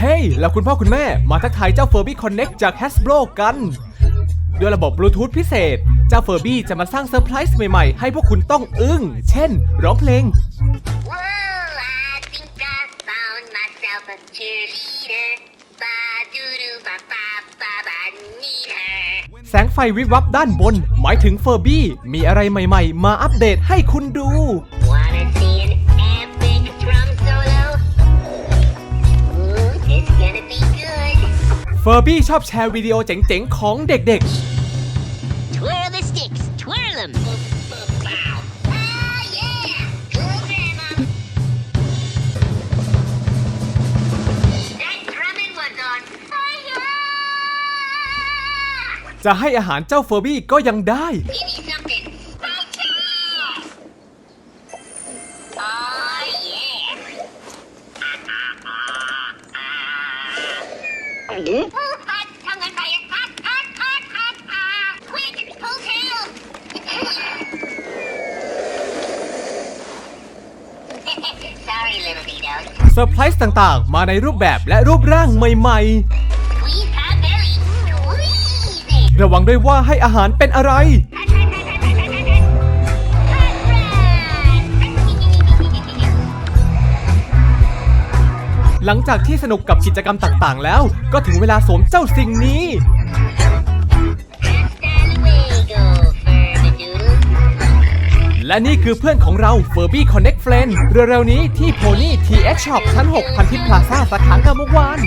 เฮ้ยแล้วคุณพ่อคุณแม่มาทักทายเจ้า Furby Connect จาก Hasbro กัน ด้วยระบบบลูทูธพิเศษ เจ้า Furby จะมาสร้างเซอร์ไพรส์ใหม่ๆ ให้พวกคุณต้องอึ้ง เช่น ร้องเพลง Whoa, I think I found myself a cheerleader. Ba doo doo ba ba ba ba need her. แสงไฟวิบวับด้านบน หมายถึง Furby มีอะไรใหม่ๆ มาอัปเดตให้คุณดู Furby ชอบแชร์วิดีโอเจ๋งๆ ของเด็ก Twirl the sticks, twirl them. Ah, yeah. Cool grandma. That drumming was on fire. ๆจะให้อาหารเจ้า Furby ก็ยังได้ Give me something Ooh, hot tongue on fire. Hot, hot, hot, hot, hot. Quick, pull tail. Sorry, little Vito. เซอร์ไพรส์ต่างๆ มาในรูปแบบและรูปร่างใหม่ Squeeze hot belly. Squeeze it. ๆระวังด้วยว่าให้อาหารเป็นอะไร หลังจากที่สนุกกับกิจกรรมต่างๆ แล้ว ก็ถึงเวลาสวมเจ้าสิ่งนี้ และนี่คือเพื่อนของเรา Furby Connect Friend เร็วๆนี้ที่ Pony TX Shop ชั้น 6 พันทิพย์พลาซ่าสาขากามวาน